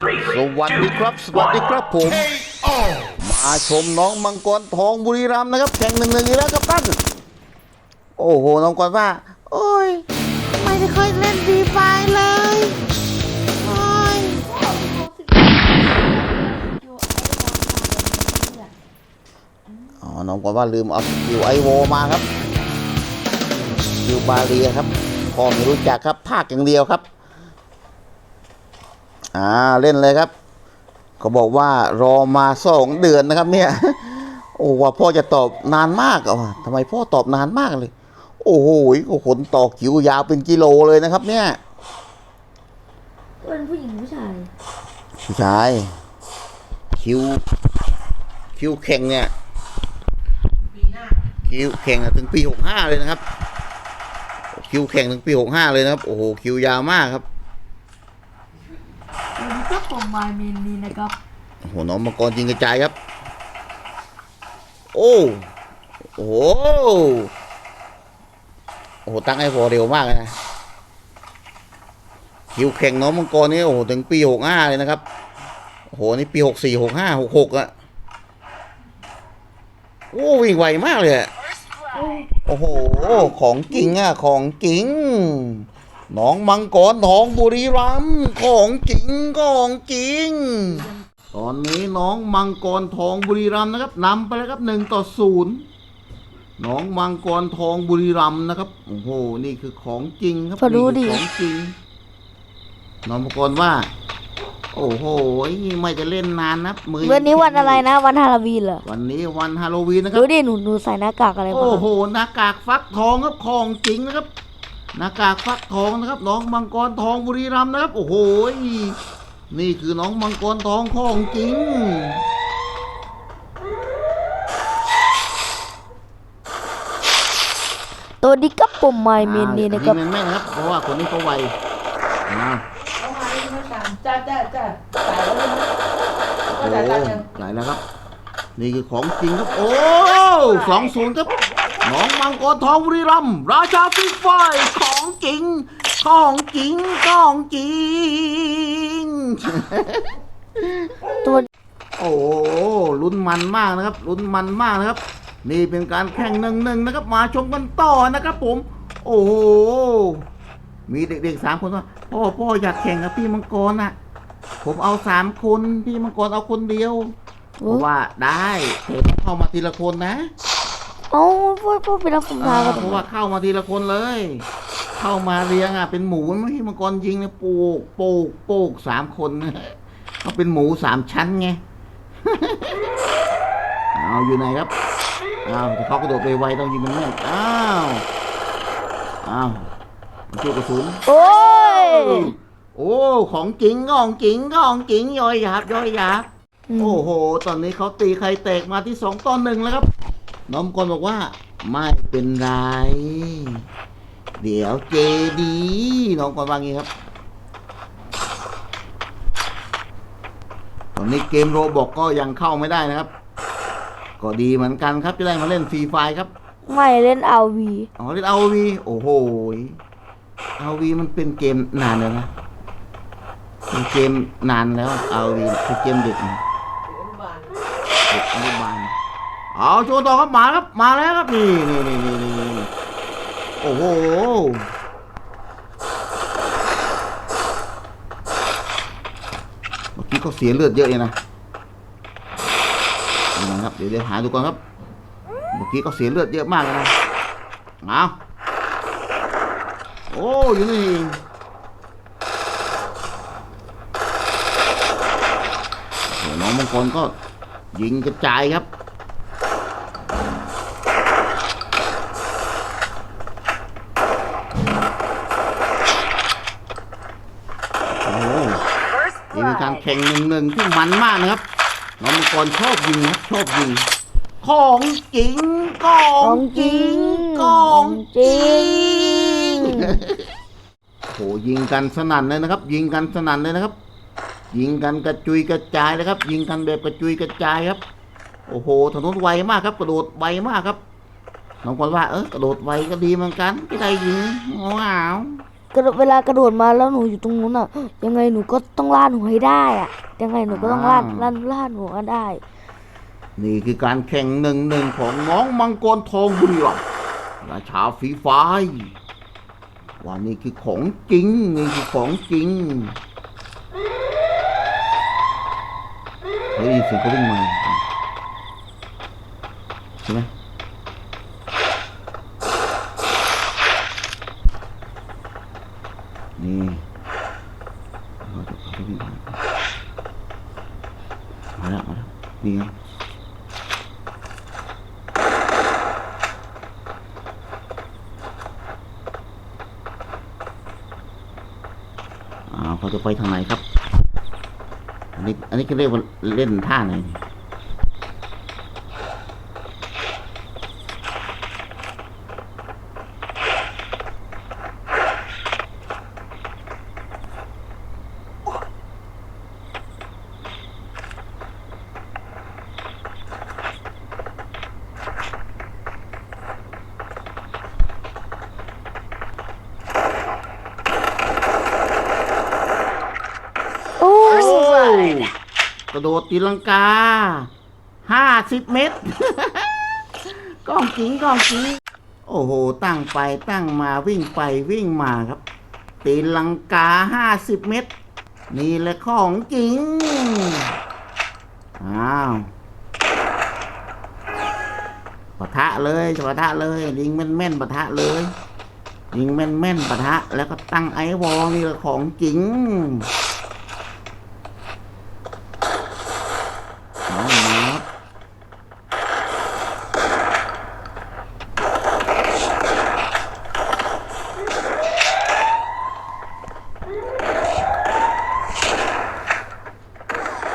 สวัสดีครับ สวัสดีครับผม มาชมน้องมังกรทองบุรีรัมย์นะครับ แข่งหนึ่งหนึ่งอีกแล้วครับท่านโอ้โห น้องกรว่า โอ้ยไม่ได้ค่อยเล่นฟรีไฟเลย โอ้ยอ๋อ น้องกรว่าลืมเอาสกิลไอโวมาครับสกิลบาเรียครับพ่อไม่รู้จักครับภาคอย่างเดียวครับ อ่าเล่นเลยครับเขาบอกว่ารอมาสองเดือนนะครับ เนี่ย โอ้ว่าพ่อจะตอบนานมากอะว่ะทำไมพ่อตอบนานมากเลย โอ้โหขนต่อคิวยาวเป็นกิโลเลยนะครับ เนี่ยเป็นผู้หญิงผู้ชายผู้ชายคิวคิวแข่งเนี่ยคิวแข่งอะถึงปีหกห้าเลยนะครับ คิวแข่งถึงปีหกห้าเลยนะครับ โอ้โหคิวยาวมากครับวันนี้ก็ ผมมาเมนนี้นะครับโอ้โหน้องมังกรยิงกระจายครับ โอ้โอ้โหโอ้โหตั้งไอ้พอเร็วมากเลยนะคิวแข่งน้องมังกรนี่โอ้โหถึงปีหกห้าเลยนะครับโอ้โหนี่ปีหกสี่หกห้าหกหกอะโอ้วิ่งไวมากเลยอะโอ้โห ของจริงอะของจริง น้องมังกรทองบุรีรัมย์ของจริงของจริง ตอนนี้น้องมังกรทองบุรีรัมย์นะครับนำไปแล้วครับหนึ่งต่อศูนย์น้องมังกรทองบุรีรัมย์นะครับโอ้โหนี่คือของจริงครับพอรู้นี่ดิคือของจริง น้องมังกรว่า โอ้โหไม่จะเล่นนานนะมือวันนี้วันอะไรนะ วันฮาโลวีนเหรอวันนี้วันฮาโลวีนนะครัดูบดิหนูหนูใส่หน้ากากอะไรมาโอ้โหหน้ากากฟักทองครับของจริงนะครับ หน้ากากฟักทองนะครับ น้องมังกรทองบุรีรัมย์นะครับ โอ้โหนี่คือน้องมังกรทองของจริงตัวนี้ก็ผมมาเมนนี้นะครับอ่ายิงแม่นๆนะครับ เพราะว่าคนนี้เขาไวอ่าเอามาดิไม่ต่างจ้าจ้าจ้าจ่ายแล้วใช่ไหมโอ้ก็จ่ายตังค์ยังหลายแล้วครับ นี่คือของจริงครับ โอ้สองศูนย์ครับ น้องมังกรทองบุรีรัมย์ราชาฟรีไฟร์ของจริง ของจริง ของจริง ตัวโอ้โหลุ้นมันมากนะครับลุ้นมันมากนะครับ นี่เป็นการแข่งหนึ่งหนึ่งนะครับ มาชมกันต่อนะครับผม โอ้โหมีเด็กๆสามคนว่าพ่อพ่ออยากแข่งกับพี่มังกรน่ะ ผมเอาสามคนพี่มังกรเอาคนเดียวเพราะว่าได้เห็นเข้ามาทีละคนนะ เอ้าพ่อพ่อไปรับผมอ่ามากันเพราะว่าเข้ามาทีละคนเลย เข้ามาเรียงอะเป็นหมูไม่พี่มังกรยิงนะปลูกปลูกปลูกสามคนเขาเป็นหมูสามชั้นไงเอาอยู่ไหนครับอ้าวแต่เขากระโดดไปไวต้องยิงมันแม่นอ้าวอ้าวมันจุกระสุนโอ้ยโอ้ของจริงของจริงของจริงย่อยหยาบย่อยหยาบมโอ้โห ตอนนี้เขาตีใครแตกมาที่สองต่อหนึ่งแล้วครับ น้องกนบอกว่า ไม่เป็นไร เดี๋ยวเจดีน้องกนว่างี้ครับตอนนี้เกมโรบอกก็ยังเข้าไม่ได้นะครับ ก็ดีเหมือนกันครับจะได้มาเล่นฟรีไฟครับ ไม่เล่นเอาวีอ๋อเล่นเอาวีโอ้โหเอาวีมันเป็นเกมนานแล้วนะเป็นเกมนานแล้วเอาวีคือเกมเด็กนะอนุบาลเด็กอนุบาล เอาโชว์ต่อครับมาครับมาแล้วครับนี่นี่นี่นี่นี่โอ้โหเมื่อกี้เขาเสียเลือดเยอะเลยนะนี่นะครับเดี๋ยวเดี๋ยวหาดูก่อนครับเมื่อกี้เขาเสียเลือดเยอะมากเลยนะเอาโอ้อยู่นี่น้องบางคนก็ยิงกระจายครับ โอ้โหนี่เป็นการแข่งหนึ่งหนึ่งที่มันมากนะครับน้องมังกรชอบยิงครับชอบยิง ของจริงของจริงของจริงโหยิงกันสนั่นเลยนะครับ ยิงกันสนั่นเลยนะครับ ยิงกันกระจุยกระจายเลยครับ ยิงกันแบบกระจุยกระจายครับ โอ้โหถนนไวมากครับ กระโดดไวมากครับน้องคนว่าเออกระโดดไวก็ดีเหมือนกันก็ได้ยิงว้าว กระโดดเวลากระโดดมาแล้วหนูอยู่ตรงนู้นอะ ยังไงหนูก็ต้องล่าหนูให้ได้อะ ยังไงหนูก็ต้องล่าล่าล่าหนูให้ได้ นี่คือการแข่งหนึ่งหนึ่งของน้องมังกรทองบุรีรัมย์ราชาฟรีไฟร์ว่านี่คือของจริงนี่คือของจริงเฮ้ยเสียงเขาวิ่งมาใช่ไหมนี่เขาจะเขาจะวิ่งมามาแล้วมาแล้ว นี่ไงอ่าเขาจะไปทางไหนครับ อันนี้อันนี้เขาเรียกว่าเล่นท่าไหนนี่ โอ้ โอ้ก ระโดดตีลังกาห้าสิบเมตร กล้องจริงกล้องจริงโอ้โห ตั้งไปตั้งมาวิ่งไปวิ่งมาครับตีลังกาห้าสิบเมตร นี่แหละของจริง อ้าวปะทะเลยปะทะเลยยิงแม่นแม่นๆปะทะเลยยิงแม่นแม่นๆปะทะ แล้วก็ตั้งไอวอลนี่แหละของจริง เอามาครับ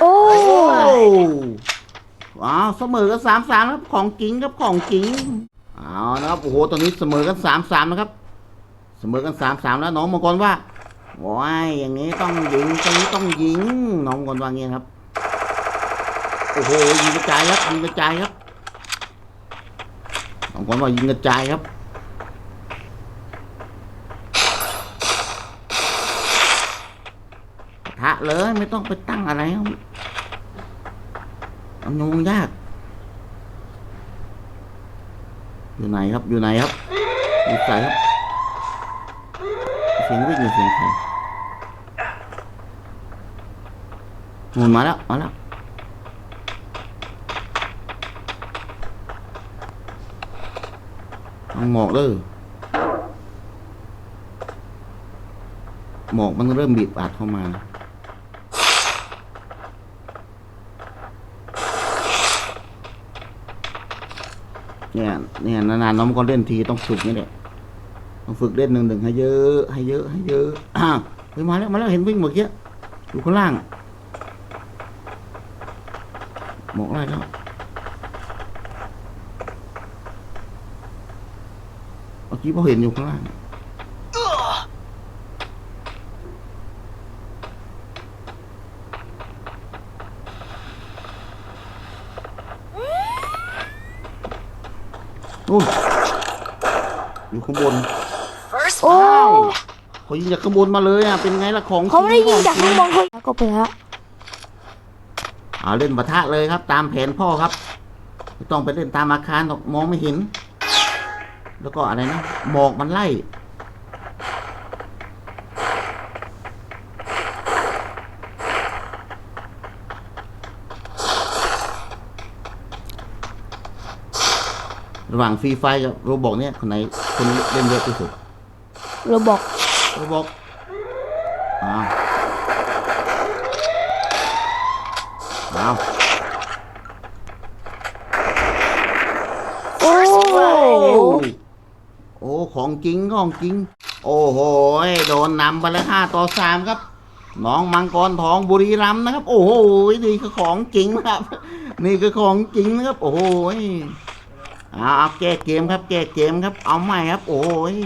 โอ้ โอ้ว้าว เสมอกันสามสามครับของจริงครับของจริงเอานะครับโอ้โหตอนนี้เสมอกันสามสามนะครับ เสมอกันสามสามแล้วน้องมังกรว่าว้ายอย่างนี้ต้องยิงตรงนี้ต้องยิงน้องมังกรว่างี้ครับโอ้โหยิงกระจายครับยิงกระจายครับน้องมังกรว่ายิงกระจายครับทะเลยไม่ต้องไปตั้งอะไรครับมันงงยาก อยู่ไหนครับ อยู่ไหนครับอยู่ใส่ครับ เสียงวิ่งเสียงใครหมุนมาแล้ว มาแล้วต้องหมอกเลยหมอกมันเริ่มบีบอัดเข้ามา เนี่ยเนี่ยนานๆน้องก็เล่นทีต้องฝึกนี่แหละต้องฝึกเล่นหนึ่งหนึ่งให้เยอะให้เยอะให้เยอะอ้าวเฮ้ยมาแล้วมาแล้วเห็นวิ่งเมื่อกี้อยู่ข้างล่างหมอกไล่แล้วเมื่อกี้พอเห็นอยู่ข้างล่าง นู่นอยู่ข้างบนโอ้อ้าวเขายิงจากข้างบนมาเลยอะ เป็นไงล่ะของเขาไม่ได้ยิงจากจริข้างบนเขาก็ไปฮะเอาเล่นปะทะเลยครับ ตามแผนพ่อครับไม่ต้องไปเล่นตามอาคารหรอกมองไม่เห็น แล้วก็อะไรนะหมอกมันไล่ ระหว่างฟรีไฟกับโรบอกเนี่ยคนไหนคนเล่นเยอะที่สุดเราบอกโรบอกอ้าวอ้าวโอ้โอ้ของจริงของจริง โอ้โหโดนนำไปแล้วห้าต่อสามครับน้องมังกรทองบุรีรัมย์นะครับ โอ้โหนี่คือของจริงครับ นี่คือของจริงนะครับ โอ้โห เอาเอาแก้เกมครับแก้เกมครับ เอาใหม่ครับ โอ้ย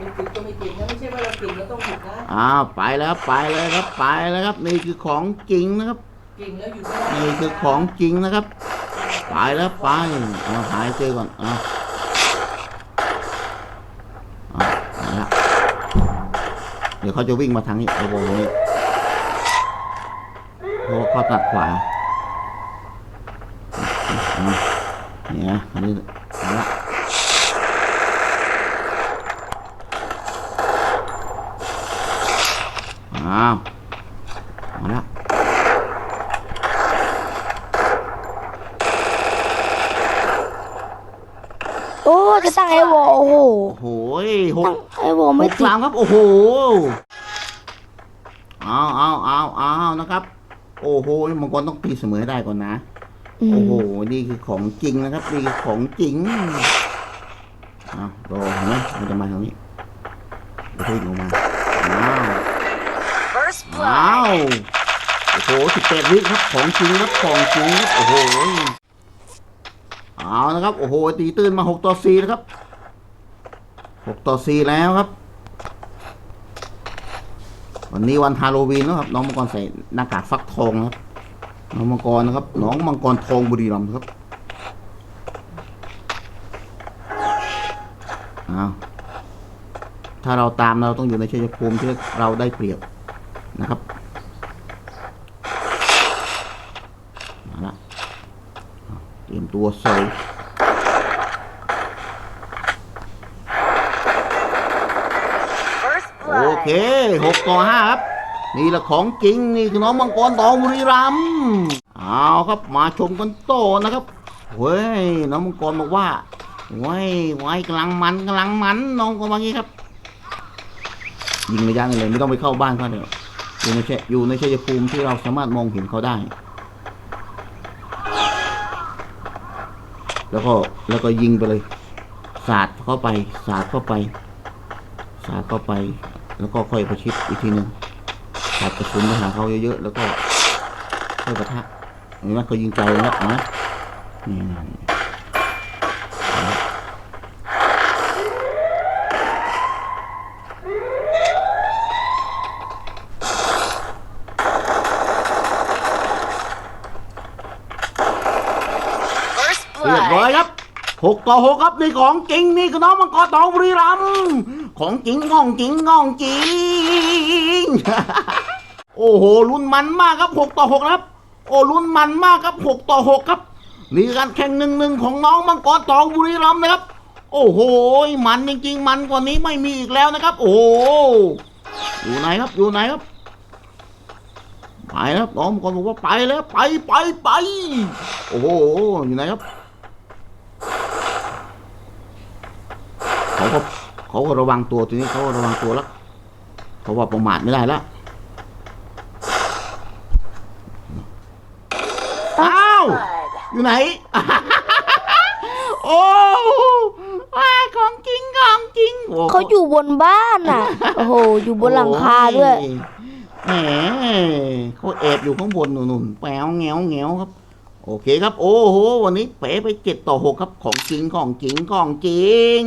มีติดก็มีติดนะไม่ใช่ว่าเราติดแล้วต้องหยุนะอ้าวไปแล้วไปเลยครับไปแล้วครับ นี่คือของจริงนะครับเก่งแล้วหยุดไม่นี่คือของจริงนะครับไปแล้วไปเอาหายเจอก่อนเอาาเดี๋ยวเขาจะวิ่งมาทางนี้เอาโงนี้เพรเขาตัดขวา นี่นะอันนี้เอาละอ้าวมาละโอ้จะตั้งไอ้วอโอ้โหโอ้โหหตั้กงไอ้วอหไม่กติดสามครับ โอ้โหเอาเอาเอาเอานะครับ โอ้โหมังกรต้องตีเสมอให้ได้ก่อนนะอื โอ้มโห นี่คือของจริงนะครับ นี่คือของจริงอ้าวรอเห็นไหมมันจะมาทางนี้จะพุ่งลงมาอ้าว First อ้า blood. วโอ้โหสิบแปดวิครับ ของจริงครับ ของจริงครับ โอ้โห เอานะครับ โอ้โห ตีตื้นมาหกต่อสี่นะครับหกต่อสี่แล้วครับ วันนี้วันฮาโลวีนนะครับ น้องมังกรใส่หน้ากากฟักทองนะครับ น้องมังกรนะครับ น้องมังกรทองบุรีรัมย์ครับอ้าวถ้าเราตามเราต้องอยู่ในชัยภูมิที่เราได้เปรียบนะครับมาละอ้าวเตรียมตัวใส่ First โอ blood. เคหกต่อห้าครับ นี่แหละของจริงนี่คือน้องมังกรทองบุรีรัมย์เอาครับมาชมกันโตนะครับเว้ยน้องมังกรบอกว่าเว้ยไว้ยกำลังมันกำลังมันน้องก็ว่างี้ครับยิงระยะนี่เลยไม่ต้องไปเข้าบ้านเขาเดี๋ยวอยู่ในเชอยู่ในชัยภูมิที่เราสามารถมองเห็นเขาได้ แล้วก็แล้วก็ยิงไปเลย สาดเข้าไป สาดเข้าไป สาดเข้าไป แล้วก็ค่อยประชิดอีกทีหนึ่ง สาดกระสุนไปหาเขาเยอะๆแล้วก็ค่อยปะทะเห็นไหมเขายิงไกลแล้วนะนี่นี่นี่ First เรียบร้อยครับหกต่อหกครับนี่ของจริงนี่คือน้องมังกรทองบุรีรัมของจริงของจริงของจริง โอ้โหลุ้นมันมากครับหกต่อหกครับ โอ้ลุ้นมันมากครับหกต่อหกครับนี่คือการแข่งหนึ่งหนึ่งของน้องมังกรทองบุรีรัมย์นะครับ โอ้โหมันจริงๆ มันกว่านี้ไม่มีอีกแล้วนะครับ โอ้โหอยู่ไหนครับอยู่ไหนครับไปแล้วน้องมังกรบอกว่าไปแล้วไปไปไปโอ้โหอยู่ไหนครับเขาก็เขาก็ระวังตัวทีนี้เขาก็ระวังตัวแล้วเพราะว่าประมาทไม่ได้แล้วอ้าว Blood. อยู่ไหน โอ้ว้ายของจริงของจริงโเขาอยู่บนบ้านอะ โอ้โห อยู่บนหลังคาด้วยโอ้แหมเขาแอบอยู่ข้างบนนุ่นๆแปวแงวแงวครับ โอเคครับ โอ้โห วันนี้เป๋ไปเจ็ดต่อหกครับ ของจริงของจริงของจริง